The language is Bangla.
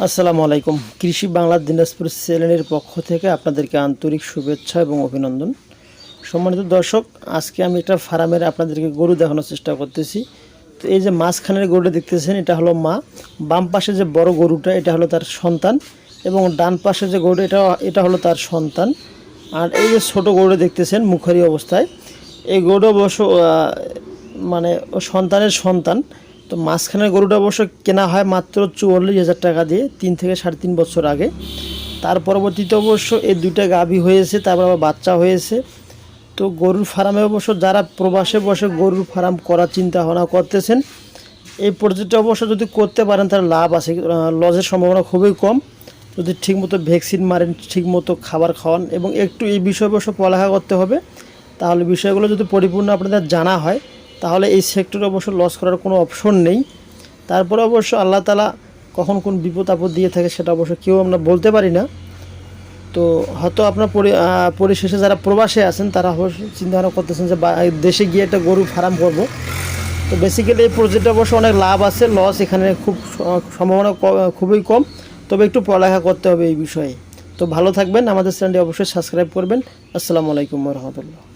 আসসালামু আলাইকুম। কৃষি বাংলা দিনাজপুর চ্যানেলের পক্ষ থেকে আপনাদেরকে আন্তরিক শুভেচ্ছা এবং অভিনন্দন। সম্মানিত দর্শক, আজকে আমি একটা ফার্মের আপনাদেরকে গরু দেখানোর চেষ্টা করতেছি। তো এই যে মাঝখানের গরুটা দেখতেছেন, এটা হলো মা। বাম পাশে যে বড় গরুটা, এটা হলো তার সন্তান এবং ডান পাশে যে গরুটা এটা এটা হলো তার সন্তান। আর এই যে ছোটো গরুটা দেখতেছেন মুখারি অবস্থায়। এই গরুটা অবশ্য মানে সন্তানের সন্তান। তো মাঝখানের গরুটা অবশ্য কেনা হয় মাত্র চুয়াল্লিশ হাজার টাকা দিয়ে, তিন থেকে সাড়ে তিন বছর আগে। তার পরবর্তীতে অবশ্য এই দুইটা গাভী হয়েছে, তারপর আবার বাচ্চা হয়েছে। তো গরুর ফার্মে অবশ্য যারা প্রবাসে বসে গরুর ফার্ম করার চিন্তা ভাবনা করতেছেন, এই পর্যটটা অবশ্য যদি করতে পারেন তার লাভ আছে। লসের সম্ভাবনা খুবই কম। যদি ঠিকমতো ভ্যাকসিন মারেন, ঠিকমতো খাবার খাওয়ান এবং একটু এই বিষয়ে অবশ্য পড়ালেখা করতে হবে, তাহলে বিষয়গুলো যদি পরিপূর্ণ আপনাদের জানা হয় তাহলে এই সেক্টরে অবশ্য লস করার কোনো অপশন নেই। তারপরে অবশ্য আল্লাহ তালা কখন কোন বিপদ আপদ দিয়ে থাকে সেটা অবশ্য কেউ আমরা বলতে পারি না। তো হয়তো আপনার পরি- পরিশেষে যারা প্রবাসে আছেন, তারা অবশ্য চিন্তা ভাবনা করতেছেন যে দেশে গিয়ে একটা গরু ফার্ম করব। তো বেসিক্যালি এই প্রজেক্টে অবশ্য অনেক লাভ আছে লস এখানে খুব সম্ভাবনা খুবই কম। তবে একটু পড়ালেখা করতে হবে এই বিষয়ে। তো ভালো থাকবেন, আমাদের চ্যানেলটি অবশ্যই সাবস্ক্রাইব করবেন। আসসালামু আলাইকুম রহমতুল্লাহ।